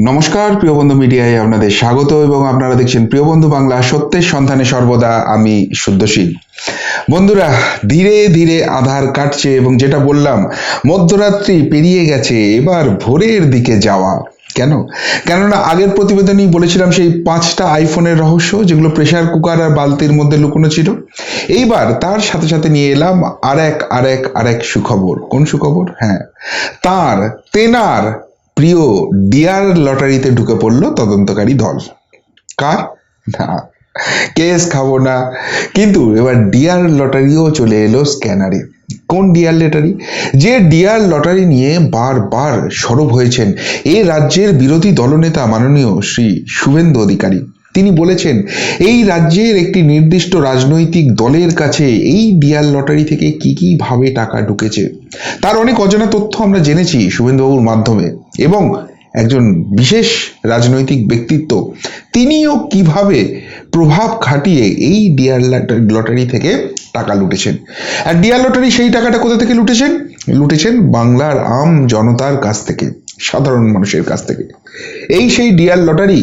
নমস্কার, প্রিয় বন্ধু মিডিয়ায় আপনাদের স্বাগত এবং আপনারা দেখছেন প্রিয় বন্ধু বাংলা, সত্যের সন্ধানে সর্বদা আমি শুদ্ধশীল। বন্ধুরা, ধীরে ধীরে আধার কাটছে এবং যেটা বললাম, মধ্যরাত্রি পেরিয়ে গেছে, এবার ভোরের দিকে যাওয়া। কেন? কেননা আগের প্রতিবেদনেই বলেছিলাম সেই পাঁচটা আইফোনের রহস্য, যেগুলো প্রেসার কুকার আর বালতির মধ্যে লুকোনো ছিল। এইবার তার সাথে সাথে নিয়ে এলাম আর এক আর এক আর এক সুখবর। কোন সুখবর? হ্যাঁ তার, তেনার প্রিয় ডিয়ার লটারিতে ঢুকে পড়ল তদন্তকারী দল। কার? না, কেস খাব না। কিন্তু এবার ডিয়ার লটারিও চলে এলো স্ক্যানারে। কোন ডিয়ার লটারি? যে ডিয়ার লটারি নিয়ে বারবার সরব হয়েছেন এ রাজ্যের বিরোধী দলনেতা মাননীয় শ্রী শুভেন্দু অধিকারী। তিনি বলেছেন, এই রাজ্যের একটি নির্দিষ্ট রাজনৈতিক দলের কাছে এই ডিয়ার লটারি থেকে কি কি ভাবে টাকা ঢুকেছে, তার অনেক অজানা তথ্য আমরা জেনেছি শুভেন্দুবাবুর মাধ্যমে। এবং একজন বিশেষ রাজনৈতিক ব্যক্তিত্ব, তিনিও কীভাবে প্রভাব খাটিয়ে এই ডিয়ার লটারি থেকে টাকা লুটেছেন? আর ডিয়ার লটারি সেই টাকাটা কোথা থেকে লুটেছেন? লুটেছেন বাংলার আম জনতার কাছ থেকে, সাধারণ মানুষের কাছ থেকে। এই সেই ডিয়ার লটারি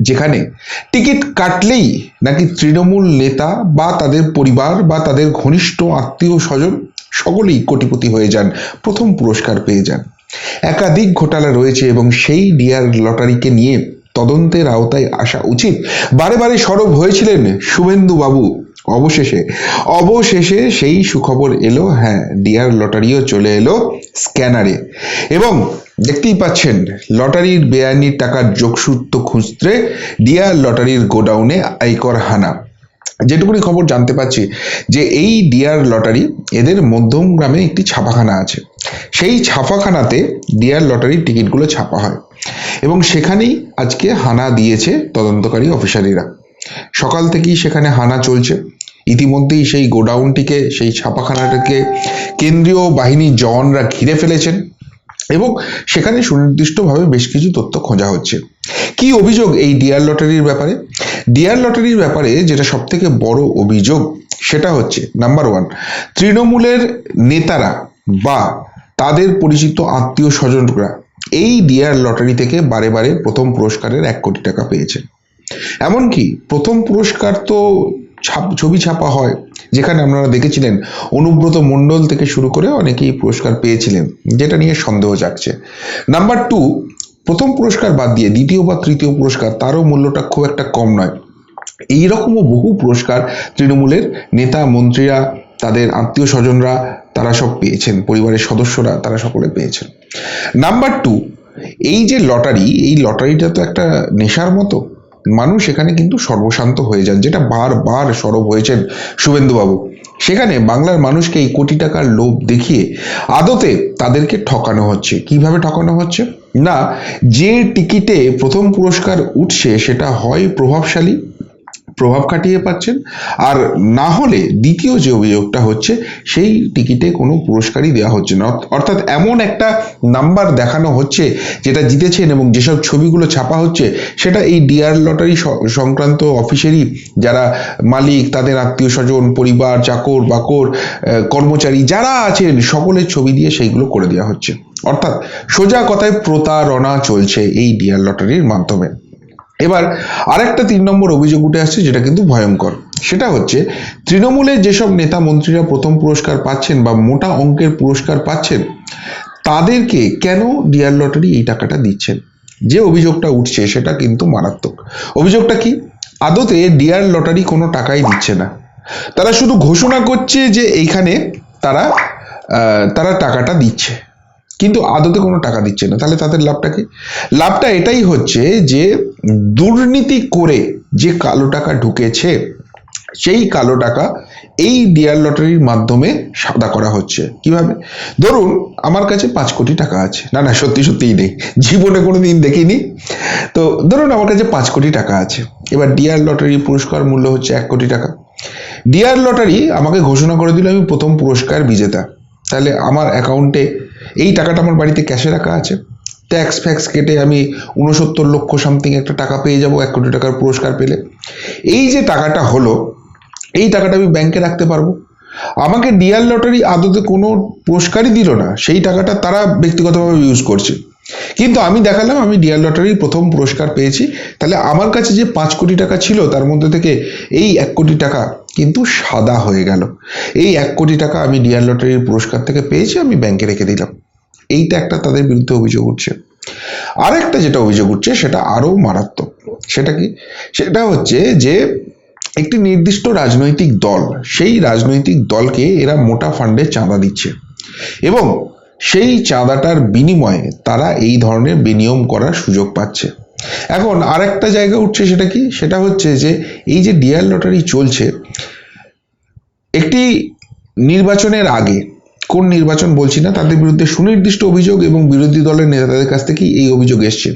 যেখানে টিকিট কাটলেই নাকি তৃণমূল নেতা বা তাদের পরিবার বা তাদের ঘনিষ্ঠ আত্মীয় স্বজন সকলেই কোটিপতি হয়ে যান, প্রথম পুরস্কার পেয়ে যান। একাধিক ঘোটালা রয়েছে এবং সেই ডিয়ার লটারিকে নিয়ে তদন্তের আওতায় আসা উচিত। বারে বারে সরব হয়েছিলেন শুভেন্দু বাবু অবশেষে অবশেষে সেই সুখবর এলো হ্যাঁ ডিয়ার লটারিও চলে এলো স্ক্যানারে। এবং দেখতেই পাচ্ছেন, লটারির বেআইনি টাকার যোগসূত্র খুঁজতে ডিয়ার লটারির গোডাউনে আয়কর হানা। যেটুকুনি খবর জানতে পারছি যে এই ডিয়ার লটারি এদের মধ্যম গ্রামে একটি ছাপাখানা আছে। সেই ছাপাখানাতে ডিয়ার লটারির টিকিটগুলো ছাপা হয় এবং সেখানেই আজকে হানা দিয়েছে তদন্তকারী অফিসারিরা। সকাল থেকেই সেখানে হানা চলছে। ইতিমধ্যেই সেই গোডাউনটিকে, সেই ছাপাখানাটাকে কেন্দ্রীয় বাহিনীর জওয়ানরা ঘিরে ফেলেছেন। এবং সেখানে সুনির্দিষ্টভাবে বেশ কিছু তথ্য খোঁজা হচ্ছে। কি অভিযোগ এই ডিয়ার লটারির ব্যাপারে? ডিয়ার লটারির ব্যাপারে যেটা সব থেকে বড় অভিযোগ, সেটা হচ্ছে নাম্বার ওয়ান তৃণমূলের নেতারা বা তাদের পরিচিত আত্মীয় স্বজনরা এই ডিয়ার লটারি থেকে বারে বারে প্রথম পুরস্কারের এক কোটি টাকা পেয়েছে। এমনকি প্রথম পুরস্কার তো ছাপ, ছবি ছাপা হয়, যেখানে আপনারা দেখেছিলেন অনুব্রত মণ্ডল থেকে শুরু করে অনেকেই পুরস্কার পেয়েছিলেন, যেটা নিয়ে সন্দেহ জাগছে। নাম্বার টু প্রথম পুরস্কার বাদ দিয়ে দ্বিতীয় বা তৃতীয় পুরস্কার, তারও মূল্যটা খুব একটা কম নয়। এইরকমও বহু পুরস্কার তৃণমূলের নেতা, মন্ত্রীরা, তাদের আত্মীয় স্বজনরা, তারা সব পেয়েছেন, পরিবারের সদস্যরা, তারা সকলে পেয়েছেন। নাম্বার টু এই যে লটারি, এই লটারিটা তো একটা নেশার মতো। মানুষ এখানে কিন্তু সর্বশান্ত হয়ে যান, যেটা বারবার সরব হয়েছেন শুভেন্দুবাবু। সেখানে বাংলার মানুষকে এই কোটি টাকার লোভ দেখিয়ে আদতে তাদেরকে ঠকানো হচ্ছে। কীভাবে ঠকানো হচ্ছে? না, যে টিকিটে প্রথম পুরস্কার উঠছে সেটা হয় প্রভাবশালী প্রভাব খাটিয়ে পাচ্ছেন। আর না হলে দ্বিতীয় যে অভিযোগটা হচ্ছে, সেই টিকিটে কোনো পুরস্কারই দেওয়া হচ্ছে না। অর্থাৎ এমন একটা নাম্বার দেখানো হচ্ছে, যেটা জিতেছেন এবং যেসব ছবিগুলো ছাপা হচ্ছে, সেটা এই ডিয়ার লটারি সংক্রান্ত অফিসেরই যারা মালিক, তাদের আত্মীয় স্বজন পরিবার, চাকর, বাকর কর্মচারী যারা আছেন, সকলের ছবি দিয়ে সেইগুলো করে দেওয়া হচ্ছে। অর্থাৎ সোজা কথায় প্রতারণা চলছে এই ডিয়ার লটারির মাধ্যমে। এবার আরেকটা তিন নম্বর অভিযোগ উঠে আসছে, যেটা কিন্তু ভয়ঙ্কর। সেটা হচ্ছে তৃণমূলের যেসব নেতা মন্ত্রীরা প্রথম পুরস্কার পাচ্ছেন বা মোটা অঙ্কের পুরস্কার পাচ্ছেন, তাদেরকে কেন ডিয়ার লটারি এই টাকাটা দিচ্ছেন? যে অভিযোগটা উঠছে, সেটা কিন্তু মারাত্মক। অভিযোগটা কি? আদতে ডিয়ার লটারি কোনো টাকাই দিচ্ছে না। তারা শুধু ঘোষণা করছে যে এইখানে তারা তারা টাকাটা দিচ্ছে। কিন্তু আদতে কোনো টাকা দিচ্ছে না। তাহলে তাদের লাভটা কি? লাভটা এটাই হচ্ছে যে দুর্নীতি করে যে কালো টাকা ঢুকেছে, সেই কালো টাকা এই ডিয়ার লটারির মাধ্যমে সাদা করা হচ্ছে। কীভাবে? ধরুন আমার কাছে পাঁচ কোটি টাকা আছে। না না, সত্যি, সত্যিই নেই। জীবনে কোনো দিন দেখিনি। তো ধরুন আমার কাছে পাঁচ কোটি টাকা আছে। এবার ডিয়ার লটারি পুরস্কার মূল্য হচ্ছে এক কোটি টাকা। ডিয়ার লটারি আমাকে ঘোষণা করে দিল আমি প্রথম পুরস্কার বিজেতা। তাহলে আমার অ্যাকাউন্টে এই টাকাটা আমার বাড়িতে ক্যাশে রাখা আছে। ট্যাক্স ফ্যাক্স কেটে আমি উনসত্তর লক্ষ সামথিং একটা টাকা পেয়ে যাব, এক কোটি টাকার পুরস্কার পেলে। এই যে টাকাটা হলো, এই টাকাটা আমি ব্যাংকে রাখতে পারব। আমাকে ডিয়ার লটারি আদতে কোনো পুরস্কারই দিল না, সেই টাকাটা তারা ব্যক্তিগতভাবে ইউজ করছে। কিন্তু আমি দেখালাম, আমি ডিয়ার লটারির প্রথম পুরস্কার পেয়েছি। তাহলে আমার কাছে যে পাঁচ কোটি টাকা ছিল, তার মধ্যে থেকে এই এক কোটি টাকা কিন্তু সাদা হয়ে গেল। এই এক কোটি টাকা আমি ডিয়ার লটারির পুরস্কার থেকে পেয়েছি, আমি ব্যাংকে রেখে দিলাম। এইটা একটা তাদের বিরুদ্ধে অভিযোগ উঠছে। আর একটা যেটা অভিযোগ উঠছে, সেটা আরও মারাত্মক। সেটা কি? সেটা হচ্ছে যে একটি নির্দিষ্ট রাজনৈতিক দল, সেই রাজনৈতিক দলকে এরা মোটা ফান্ডে চাঁদা দিচ্ছে। এবং সেই চাঁদাটার বিনিময়ে তারা এই ধরনের বিনিয়োগ করার সুযোগ পাচ্ছে। এখন আরেকটা জায়গা উঠছে সেটা কি? সেটা হচ্ছে যে এই যে ডিয়ার লটারি চলছে একটি নির্বাচনের আগে কোন নির্বাচন বলছি না, তাদের বিরুদ্ধে সুনির্দিষ্ট অভিযোগ এবং বিরোধী দলের নেতাদের কাছ থেকেই এই অভিযোগ এসছে।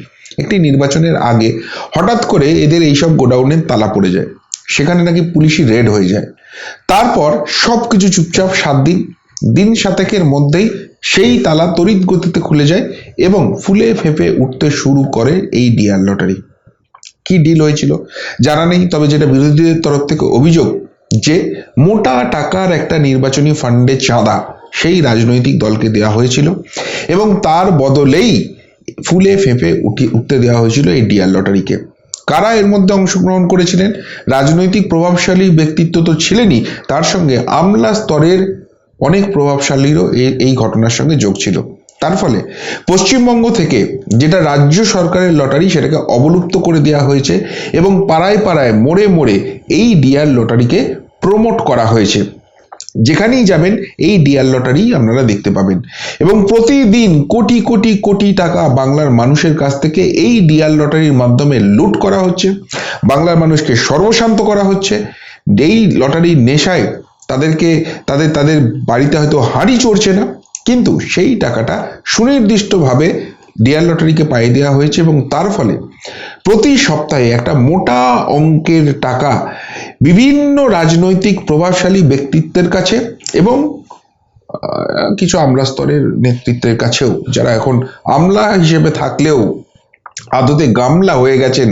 একটি নির্বাচনের আগে হঠাৎ করে এদের এইসব গোডাউনের তালা পড়ে যায়, সেখানে নাকি পুলিশি রেড হয়ে যায়। তারপর সব কিছু চুপচাপ সাত দিন দিন সাতেকের মধ্যেই সেই তালা তড়িৎ গতিতে খুলে যায় এবং ফুলে ফেপে উঠতে শুরু করে এই ডিয়ার লটারি। কি ডিল হয়েছিল জানা নেই, তবে যেটা বিরোধীদের তরফ থেকে অভিযোগ যে মোটা টাকার একটা নির্বাচনী ফান্ডে চাঁদা সেই রাজনৈতিক দলকে দেওয়া হয়েছিল এবং তার বদলেই ফুলে ফেঁপে উঠি, উঠতে দেওয়া হয়েছিল এই ডিয়ার লটারিকে। কারা এর মধ্যে অংশগ্রহণ করেছিলেন? রাজনৈতিক প্রভাবশালী ব্যক্তিত্ব তো ছিলেনই, তার সঙ্গে আমলা স্তরের অনেক প্রভাবশালীরও এই- ঘটনার সঙ্গে যোগ ছিল। তার ফলে পশ্চিমবঙ্গ থেকে যেটা রাজ্য সরকারের লটারি সেটাকে অবলুপ্ত করে দেওয়া হয়েছে এবং পাড়ায় পাড়ায় মোড়ে মোড়ে এই ডিয়ার লটারিকে প্রমোট করা হয়েছে। যেখানেই যাবেন, এই ডিয়ার লটারি আপনারা দেখতে পাবেন। এবং প্রতিদিন কোটি কোটি কোটি টাকা বাংলার মানুষের কাছ থেকে এই ডিয়ার লটারির মাধ্যমে লুট করা হচ্ছে। বাংলার মানুষকে সর্বশান্ত করা হচ্ছে। এই লটারির নেশায় তাদেরকে, তাদের তাদের বাড়িতে হয়তো হাঁড়ি চড়ছে না। কিন্তু সেই টাকাটা সুনির্দিষ্টভাবে ডিয়ার লটারিকে পাইয়ে দেওয়া হয়েছে এবং তার ফলে প্রতি সপ্তাহে একটা মোটা অঙ্কের টাকা বিভিন্ন রাজনৈতিক প্রভাবশালী ব্যক্তিত্বের কাছে এবং কিছু আমলা স্তরের নেতৃত্বের কাছেও, যারা এখন আমলা হিসেবে থাকলেও আদতে গামলা হয়ে গেছেন।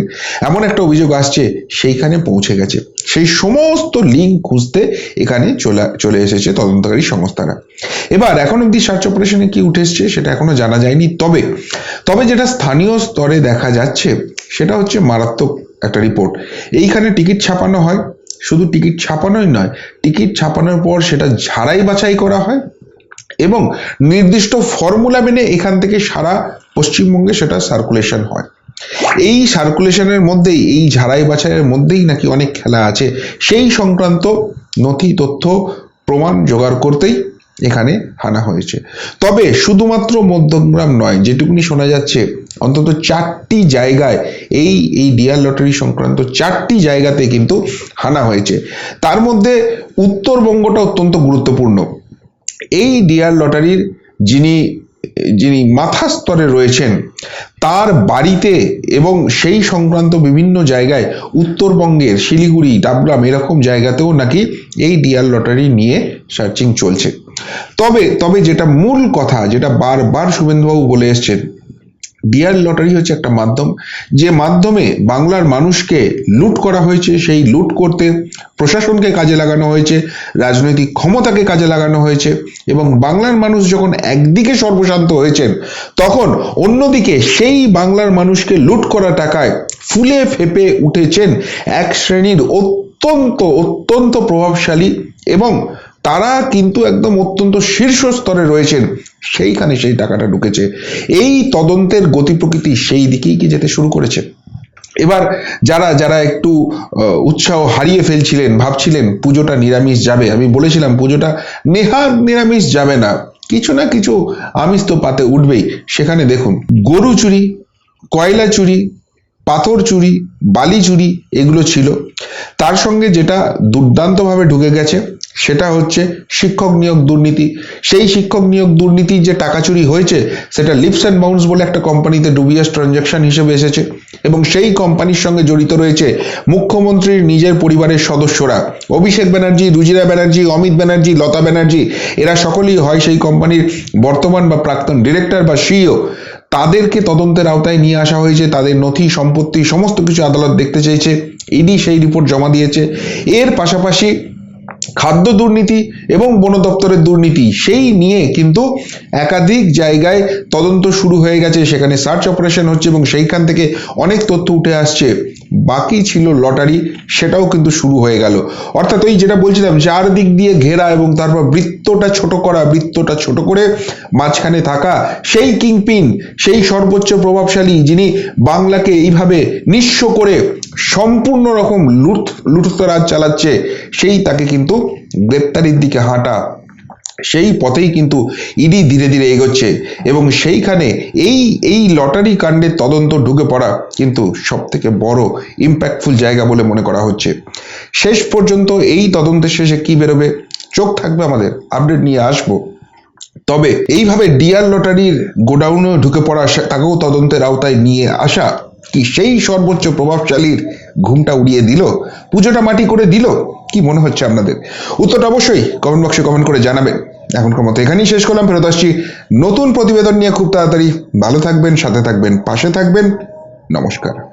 এমন একটা অভিযোগ আসছে, সেইখানে পৌঁছে গেছে। সেই সমস্ত লিঙ্ক খুঁজতে এখানে চলে এসেছে তদন্তকারী সংস্থারা। এবার এখন অব্দি সার্চ অপারেশনে কি উঠে এসছে সেটা এখনও জানা যায়নি। তবে তবে যেটা স্থানীয় স্তরে দেখা যাচ্ছে, সেটা হচ্ছে মারাত্মক একটা রিপোর্ট এইখানে টিকিট ছাপানো হয়। শুধু টিকিট ছাপানোই নয় টিকিট ছাপানোর পর সেটা ঝাড়াই বাছাই করা হয় এবং নির্দিষ্ট ফর্মুলা মেনে এখান থেকে সারা পশ্চিমবঙ্গে সেটা সার্কুলেশন হয়। এই সার্কুলেশনের মধ্যেই, এই ঝাড়াই বাছাইয়ের মধ্যেই নাকি অনেক খেলা আছে। সেই সংক্রান্ত নথি তথ্য প্রমাণ জোগাড় করতেই এখানে হানা হয়েছে। তবে শুধুমাত্র মধ্যমগ্রাম নয়, যেটুকুনি শোনা যাচ্ছে, অন্তত চারটি জায়গায় এই এই ডিয়ার লটারি সংক্রান্ত চারটি জায়গাতে কিন্তু হানা হয়েছে। তার মধ্যে উত্তরবঙ্গটা অত্যন্ত গুরুত্বপূর্ণ। এই ডিয়ার লটারির যিনি যিনি মাথা স্তরে রয়েছেন, তার বাড়িতে এবং সেই সংক্রান্ত বিভিন্ন জায়গায় উত্তরবঙ্গের শিলিগুড়ি, ডাবগ্রাম এরকম জায়গাতেও নাকি এই ডিয়ার লটারি নিয়ে সার্চিং চলছে। তবে তবে যেটা মূল কথা, যেটা বারবার শুভেন্দুবাবু বলে এসছেন ডিয়ার লটারি হচ্ছে একটা মাধ্যম। যে মাধ্যমে বাংলার মানুষকে লুট করা হয়েছে, সেই লুট করতে প্রশাসনকে কাজে লাগানো হয়েছে, রাজনৈতিক ক্ষমতাকে কাজে লাগানো হয়েছে এবং বাংলার মানুষ যখন একদিকে সর্বশান্ত হয়েছেন, তখন অন্যদিকে সেই বাংলার মানুষকে লুট করা টাকায় ফুলে ফেপে উঠেছেন এক শ্রেণির অত্যন্ত অত্যন্ত প্রভাবশালী এবং তারা কিন্তু একদম অত্যন্ত শীর্ষ স্তরে রয়েছেন। সেইখানে সেই টাকাটা ঢুকেছে। এই তদন্তের গতি প্রকৃতি সেই দিকেই কি যেতে শুরু করেছে? এবার যারা যারা একটু উৎসাহ হারিয়ে ফেলছিলেন, ভাবছিলেন পুজোটা নিরামিষ যাবে, আমি বলেছিলাম পুজোটা নেহাত নিরামিষ যাবে না। কিছু না কিছু আমিষ তো পাতে উঠবেই। সেখানে দেখুন, গরু চুরি, কয়লা চুরি, পাথর চুরি, বালি চুরি, এগুলো ছিল। তার সঙ্গে যেটা দুর্দান্তভাবে ঢুকে গেছে সেটা হচ্ছে শিক্ষক নিয়োগ দুর্নীতি। সেই শিক্ষক নিয়োগ দুর্নীতি যে টাকা চুরি হয়েছে, সেটা লিপস অ্যান্ড বাউন্স বলে একটা কোম্পানিতে ডুবিয়াস ট্রানজাকশন হিসেবে এসেছে এবং সেই কোম্পানির সঙ্গে জড়িত রয়েছে মুখ্যমন্ত্রীর নিজের পরিবারের সদস্যরা। অভিষেক ব্যানার্জি, রুজিরা ব্যানার্জি, অমিত ব্যানার্জি, লতা ব্যানার্জি, এরা সকলেই হয় সেই কোম্পানির বর্তমান বা প্রাক্তন ডিরেক্টর বা সিইও তাদেরকে তদন্তের আওতায় নিয়ে আসা হয়েছে, তাদের নথি, সম্পত্তি, সমস্ত কিছু আদালত দেখতে চেয়েছে ইডি সেই রিপোর্ট জমা দিয়েছে। এর পাশাপাশি খাদ্য দুর্নীতি এবং বন দপ্তরের দুর্নীতি, সেই নিয়ে কিন্তু একাধিক জায়গায় তদন্ত শুরু হয়ে গেছে। সেখানে সার্চ অপারেশন হচ্ছে এবং সেইখান থেকে অনেক তথ্য উঠে আসছে। বাকি ছিল লটারি, সেটাও কিন্তু শুরু হয়ে গেল। অর্থাৎ ওই যেটা বলছিলাম চার দিক দিয়ে ঘেরা এবং তারপর বৃত্তটা ছোট করা, বৃত্তটা ছোট করে মাঝখানে থাকা, সেই কিংপিন, সেই সর্বোচ্চ প্রভাবশালী যিনি বাংলাকে এইভাবে নিঃস্ব করে সম্পূর্ণ রকম লুট লুটতরাজ চালাচ্ছে, সেই তাকে কিন্তু গ্রেপ্তারির দিকে হাঁটা। সেই পথেই কিন্তু ইডি ধীরে ধীরে এগোচ্ছে এবং সেইখানে এই এই লটারি কাণ্ডের তদন্ত ঢুকে পড়া কিন্তু সব থেকে বড় ইম্প্যাক্টফুল জায়গা বলে মনে করা হচ্ছে। শেষ পর্যন্ত এই তদন্তের শেষে কি বেরোবে? চোখ থাকবে আমাদের আপডেট নিয়ে আসব। তবে এইভাবে ডিআর লটারির গোডাউনে ঢুকে পড়া তাকেও তদন্তের আওতায় নিয়ে আসা কি সেই সর্বোচ্চ প্রভাবশালীর ঘুমটা উড়িয়ে দিল? পুজোটা মাটি করে দিল? কি মনে হচ্ছে আপনাদের? উত্তরটা অবশ্যই কমেন্ট বক্সে কমেন্ট করে জানাবেন। এখনকার মতো এখানেই শেষ করলাম, ফেরত আসছি নতুন প্রতিবেদন নিয়ে খুব তাড়াতাড়ি। ভালো থাকবেন, সাথে থাকবেন, পাশে থাকবেন। নমস্কার।